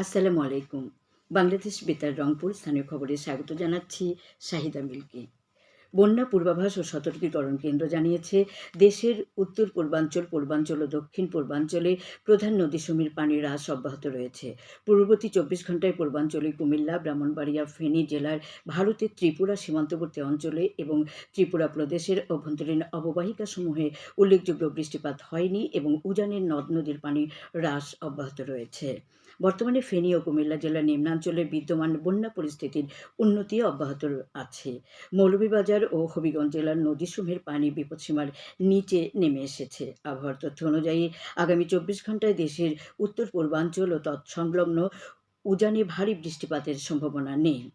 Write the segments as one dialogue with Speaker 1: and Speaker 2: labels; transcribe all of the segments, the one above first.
Speaker 1: আসসালামু আলাইকুম। বাংলাদেশ বেতার রংপুর স্থানীয় খবরে স্বাগত জানাচ্ছি শাহিদা মিল্কি। বন্যা পূর্বাভাস ও সতর্কীকরণ কেন্দ্র জানিয়েছে, দেশের উত্তর পূর্বাঞ্চল পূর্বাঞ্চল ও দক্ষিণ পূর্বাঞ্চলে প্রধান নদীসমূহের পানি হ্রাস অব্যাহত রয়েছে। পূর্ববর্তী চব্বিশ ঘন্টায় পূর্বাঞ্চলে কুমিল্লা, ব্রাহ্মণবাড়িয়া, ফেনী জেলার ভারতের ত্রিপুরা সীমান্তবর্তী অঞ্চলে এবং ত্রিপুরা প্রদেশের অভ্যন্তরীণ অববাহিকাসমূহে উল্লেখযোগ্য বৃষ্টিপাত হয়নি এবং উজানের নদ নদীর পানি হ্রাস অব্যাহত রয়েছে। বর্তমানে ফেনী ও কুমিল্লা জেলার নিম্নাঞ্চলে বিদ্যমান বন্যা পরিস্থিতির উন্নতি অব্যাহত আছে। মৌলভীবাজার ও হবিগঞ্জ জেলার নদীসমূহের পানি বিপদসীমার নিচে নেমে এসেছে। আবহাওয়ার তথ্য অনুযায়ী, আগামী চব্বিশ ঘন্টায় দেশের উত্তর, পূর্বাঞ্চল ও তৎসংলগ্ন উজানে ভারী বৃষ্টিপাতের সম্ভাবনা নেই।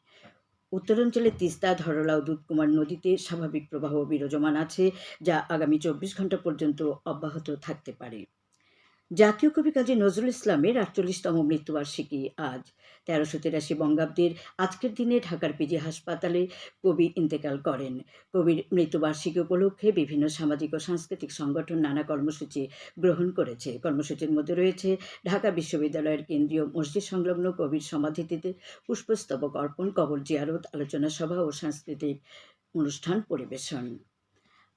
Speaker 1: উত্তরাঞ্চলে তিস্তা, ধরলা ও দুধকুমার নদীতে স্বাভাবিক প্রবাহ বিরাজমান আছে, যা আগামী চব্বিশ ঘণ্টা পর্যন্ত অব্যাহত থাকতে পারে। জাতীয় কবি কাজী নজরুল ইসলামের আটচল্লিশতম মৃত্যুবার্ষিকী আজ। তেরোশো তিরাশি বঙ্গাব্দের আজকের দিনে ঢাকার পিজি হাসপাতালে কবি ইন্তেকাল করেন। কবির মৃত্যুবার্ষিকী উপলক্ষে বিভিন্ন সামাজিক ও সাংস্কৃতিক সংগঠন নানা কর্মসূচি গ্রহণ করেছে। কর্মসূচির মধ্যে রয়েছে ঢাকা বিশ্ববিদ্যালয়ের কেন্দ্রীয় মসজিদ সংলগ্ন কবির সমাধিতে পুষ্পস্তবক অর্পণ, কবর জিয়ারত, আলোচনা সভা ও সাংস্কৃতিক অনুষ্ঠান পরিবেশন।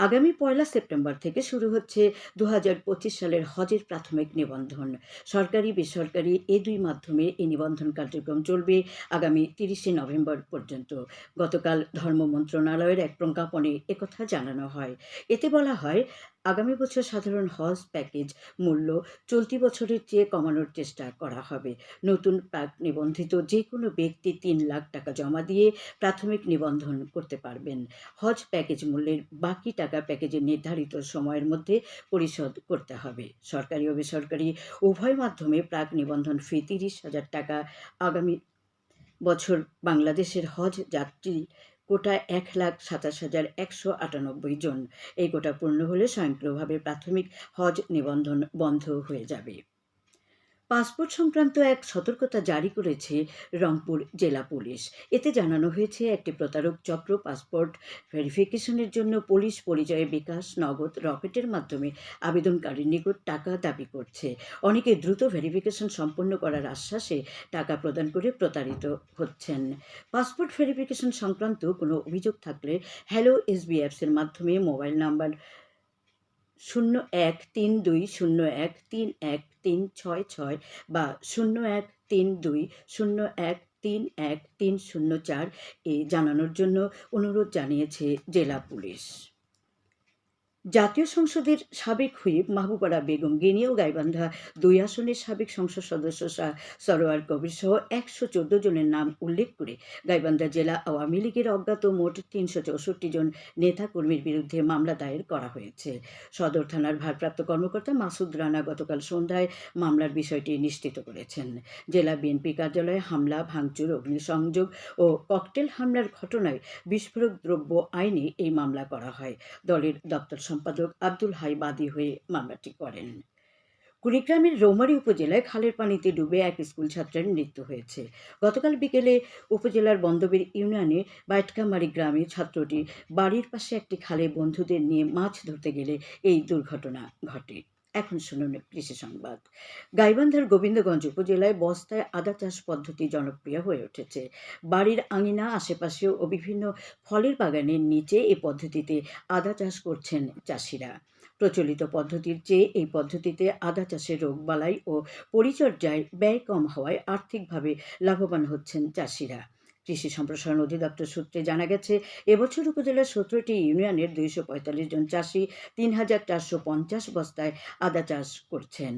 Speaker 1: আগামী পয়লা সেপ্টেম্বর থেকে শুরু হচ্ছে দু হাজার পঁচিশ সালের হজের প্রাথমিক নিবন্ধন। সরকারি, বেসরকারি এ দুই মাধ্যমে এই নিবন্ধন কার্যক্রম চলবে আগামী তিরিশে নভেম্বর পর্যন্ত। গতকাল ধর্ম মন্ত্রণালয়ের এক প্রজ্ঞাপনে একথা জানানো হয়। এতে বলা হয়, আগামী বছর সাধারণ হজ প্যাকেজ মূল্য চলতি বছরের চেয়ে কমানোর চেষ্টা করা হবে। নতুন প্রাক নিবন্ধিত যে কোনো ব্যক্তি তিন লাখ টাকা জমা দিয়ে প্রাথমিক নিবন্ধন করতে পারবেন। হজ প্যাকেজ মূল্যের বাকি টাকা প্যাকেজের নির্ধারিত সময়ের মধ্যে পরিশোধ করতে হবে। সরকারি ও বেসরকারি উভয় মাধ্যমে প্রাক নিবন্ধন ফি তিরিশ হাজার টাকা, আগামী বছর বাংলাদেশের হজ যাত্রী কোটা এক লাখ সাতাশ হাজার একশো আটানব্বই জন। এই কোটা পূর্ণ হলে স্বয়ংক্রিয়ভাবে প্রাথমিক হজ নিবন্ধন বন্ধ হয়ে যাবে। পাসপোর্ট সংক্রান্ত এক সতর্কতা জারি করেছে রংপুর জেলা পুলিশ। এতে জানানো হয়েছে, একটি প্রতারক চক্র পাসপোর্ট ভেরিফিকেশনের জন্য পুলিশ পরিচয়ে বিকাশ নগদ রকেটের মাধ্যমে আবেদনকারীর নিকট টাকা দাবি করছে। অনেকে দ্রুত ভেরিফিকেশন সম্পন্ন করার আশ্বাসে টাকা প্রদান করে প্রতারিত হচ্ছেন। পাসপোর্ট ভেরিফিকেশন সংক্রান্ত কোনো অভিযোগ থাকলে হ্যালো এসবিএফসের মাধ্যমে মোবাইল নাম্বার শূন্য এক তিন দুই শূন্য এক তিন এক তিন ছয় ছয় বা শূন্য এক তিন দুই শূন্য এক তিন এক তিন শূন্য চার এ জানানোর জন্য অনুরোধ জানিয়েছে জেলা পুলিশ। জাতীয় সংসদের সাবেক হুইপ মাহবুবারা বেগম গিনি ও গাইবান্ধা দুই আসনের সাবেক সংসদ সদস্য শাহ সরোয়ার কবির সহ একশো চোদ্দ জনের নাম উল্লেখ করে গাইবান্ধা জেলা আওয়ামী লীগের অজ্ঞাত মোট তিনশো চৌষট্টি জন নেতাকর্মীর বিরুদ্ধে মামলা দায়ের করা হয়েছে। সদর থানার ভারপ্রাপ্ত কর্মকর্তা মাসুদ রানা গতকাল সন্ধ্যায় মামলার বিষয়টি নিশ্চিত করেছেন। জেলা বিএনপি কার্যালয়ে হামলা, ভাঙচুর, অগ্নিসংযোগ ও ককটেল হামলার ঘটনায় বিস্ফোরক দ্রব্য আইনে এই মামলা করা হয়। দলের দপ্তর সম্পাদক আব্দুল হাই বাদী হয়ে মামলাটি করেন। কুড়িগ্রামের রৌমারী উপজেলায় খালের পানিতে ডুবে এক স্কুল ছাত্রের মৃত্যু হয়েছে। গতকাল বিকেলে উপজেলার বন্দবের ইউনিয়নে বাইটকামারি গ্রামে ছাত্রটি বাড়ির পাশে একটি খালে বন্ধুদের নিয়ে মাছ ধরতে গেলে এই দুর্ঘটনা ঘটে। এখন শুনুন কৃষি সংবাদ। গাইবান্ধার গোবিন্দগঞ্জ উপজেলায় বস্তায় আদা চাষ পদ্ধতি জনপ্রিয় হয়ে উঠেছে। বাড়ির আঙিনা আশেপাশে ও বিভিন্ন ফলের বাগানের নিচে এই পদ্ধতিতে আদা চাষ করছেন চাষিরা। প্রচলিত পদ্ধতির চেয়ে এই পদ্ধতিতে আদা চাষের রোগবালাই ও পরিচর্যায় ব্যয় কম হওয়ায় আর্থিকভাবে লাভবান হচ্ছেন চাষিরা। কৃষি সম্প্রসারণ অধিদপ্তর সূত্রে জানা গেছে, এবছর উপজেলার সতেরোটি ইউনিয়নের দুইশো পঁয়তাল্লিশ জন চাষি তিন হাজার চারশো পঞ্চাশ বস্তায় আদা চাষ করছেন।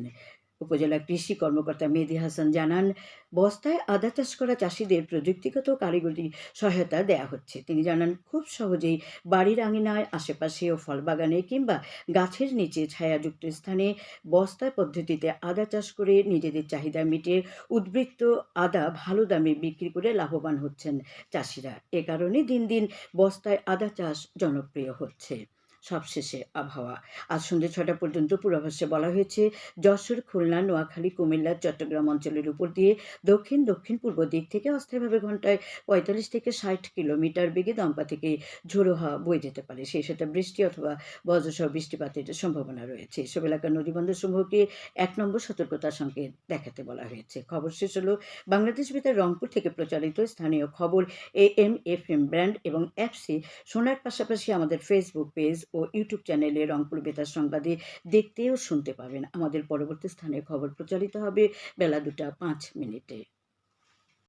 Speaker 1: উপজেলা কৃষি কর্মকর্তা মেহেদি হাসান জানান, বস্তায় আদা চাষ করা চাষিদের প্রযুক্তিগত কারিগরি সহায়তা দেয়া হচ্ছে। তিনি জানান, খুব সহজেই বাড়ির আঙিনায়, আশেপাশে ও ফলবাগানে কিংবা গাছের নিচে ছায়াযুক্ত স্থানে বস্তায় পদ্ধতিতে আদা চাষ করে নিজেদের চাহিদা মিটিয়ে উদ্বৃত্ত আদা ভালো দামে বিক্রি করে লাভবান হচ্ছেন চাষিরা। এ কারণে দিন দিন বস্তায় আদা চাষ জনপ্রিয় হচ্ছে। সবশেষে আবহাওয়া। আজ সন্ধ্যে ছটা পর্যন্ত পূর্বাভাসে বলা হয়েছে, যশোর, খুলনা, নোয়াখালী, কুমিল্লা, চট্টগ্রাম অঞ্চলের উপর দিয়ে দক্ষিণ দক্ষিণ পূর্ব দিক থেকে অস্থায়ীভাবে ঘন্টায় পঁয়তাল্লিশ থেকে ষাট কিলোমিটার বেগে দম্পা থেকে ঝোড়ো হাওয়া বয়ে যেতে পারে। সেই সাথে বৃষ্টি অথবা বজ্রসহ বৃষ্টিপাতের সম্ভাবনা রয়েছে। এসব এলাকার নদীবন্দর সমূহকে এক নম্বর সতর্কতার সংকেত দেখাতে বলা হয়েছে। খবর শেষ হলো, বাংলাদেশ বেতার রংপুর থেকে প্রচারিত স্থানীয় খবর, A M F M brand এবং অ্যাপসি শোনার পাশাপাশি আমাদের ফেসবুক পেজ ইউটিউব চ্যানেলে রংপুর বেতার সংবাদে দেখতে ও শুনতে পাবেন। আমাদের পরবর্তী স্থানে খবর প্রচারিত হবে বেলা দুটা পাঁচ মিনিটে।